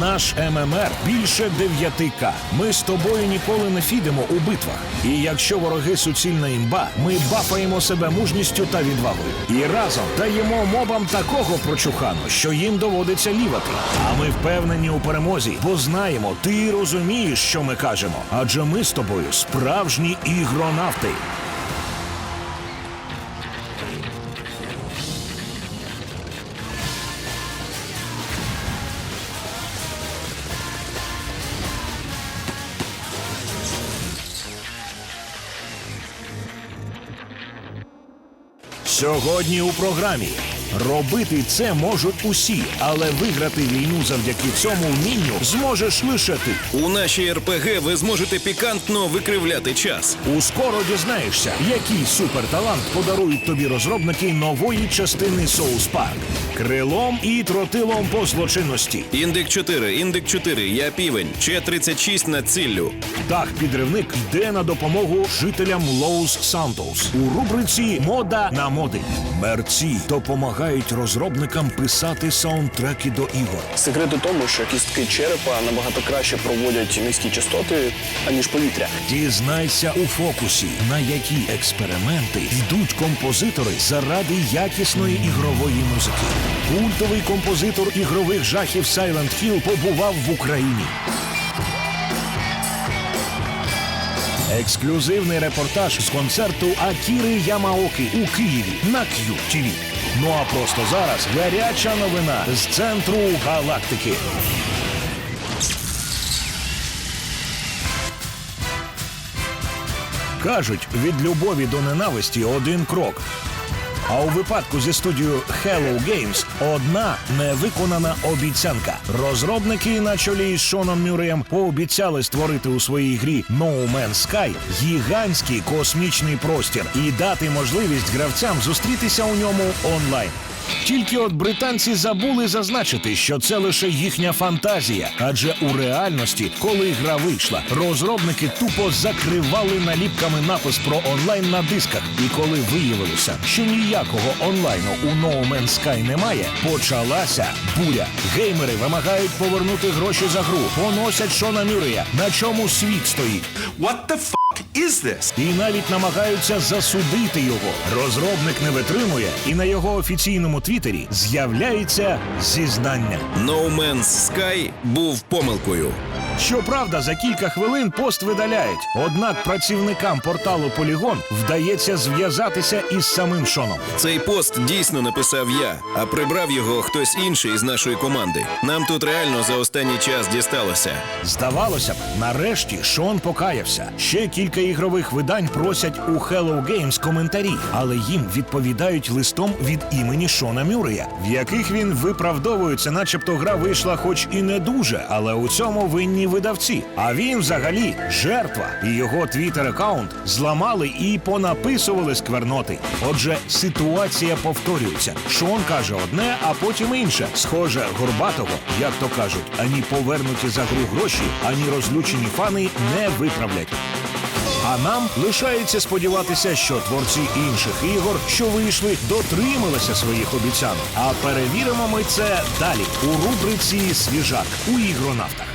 Наш ММР більше 9К. Ми з тобою ніколи не фідемо у битвах. І якщо вороги суцільна імба, ми бафаємо себе мужністю та відвагою. І разом даємо мобам такого прочухану, що їм доводиться лівати. А ми впевнені у перемозі, бо знаємо, ти розумієш, що ми кажемо. Адже ми з тобою справжні ігронавти. Сьогодні у програмі робити це можуть усі, але виграти війну завдяки цьому вмінню зможеш лише ти. У нашій РПГ ви зможете пікантно викривляти час. Ускоро дізнаєшся, який суперталант подарують тобі розробники нової частини Соус Парк крилом і тротилом по злочинності. Індик 4, індик 4, я півень, Че 36 над ціллю. Дах підривник йде на допомогу жителям Лоус Сантос у рубриці Мода на моди. Мерці допомагають розробникам писати саундтреки до ігор. Секрет у тому, що кістки черепа набагато краще проводять низькі частоти, аніж повітря. Дізнайся у фокусі, на які експерименти йдуть композитори заради якісної ігрової музики. Культовий композитор ігрових жахів Silent Hill побував в Україні. Ексклюзивний репортаж з концерту Акіри Ямаоки у Києві на QTV. Ну а просто зараз гаряча новина з центру галактики. Кажуть, від любові до ненависті один крок. А у випадку зі студією Hello Games одна невиконана обіцянка. Розробники на чолі з Шоном Мюреєм пообіцяли створити у своїй грі No Man's Sky гігантський космічний простір і дати можливість гравцям зустрітися у ньому онлайн. Тільки от британці забули зазначити, що це лише їхня фантазія, адже у реальності, коли гра вийшла, розробники тупо закривали наліпками напис про онлайн на дисках. І коли виявилося, що ніякого онлайну у No Man's Sky немає, почалася буря. Геймери вимагають повернути гроші за гру, поносять Шона Мюрея, на чому світ стоїть. What the fuck is this? І навіть намагаються засудити його. Розробник не витримує, і на його офіційному твіттері з'являється зізнання. No Man's Sky був помилкою. Щоправда, за кілька хвилин пост видаляють. Однак працівникам порталу Полігон вдається зв'язатися із самим Шоном. Цей пост дійсно написав я, а прибрав його хтось інший з нашої команди. Нам тут реально за останній час дісталося. Здавалося б, нарешті Шон покаявся. Ще кілька ігрових видань просять у Hello Games коментарі, але їм відповідають листом від імені Шона Мюрея, в яких він виправдовується, начебто гра вийшла, хоч і не дуже, але у цьому винні видавці. А він взагалі жертва, і його твіттер аккаунт зламали і понаписували скверноти. Отже, ситуація повторюється. Шон каже одне, а потім інше. Схоже, горбатого, як то кажуть, ані повернуті за гру гроші, ані розлючені фани не виправлять. А нам лишається сподіватися, що творці інших ігор, що вийшли, дотрималися своїх обіцянок. А перевіримо ми це далі у рубриці Свіжак у ігронавтах.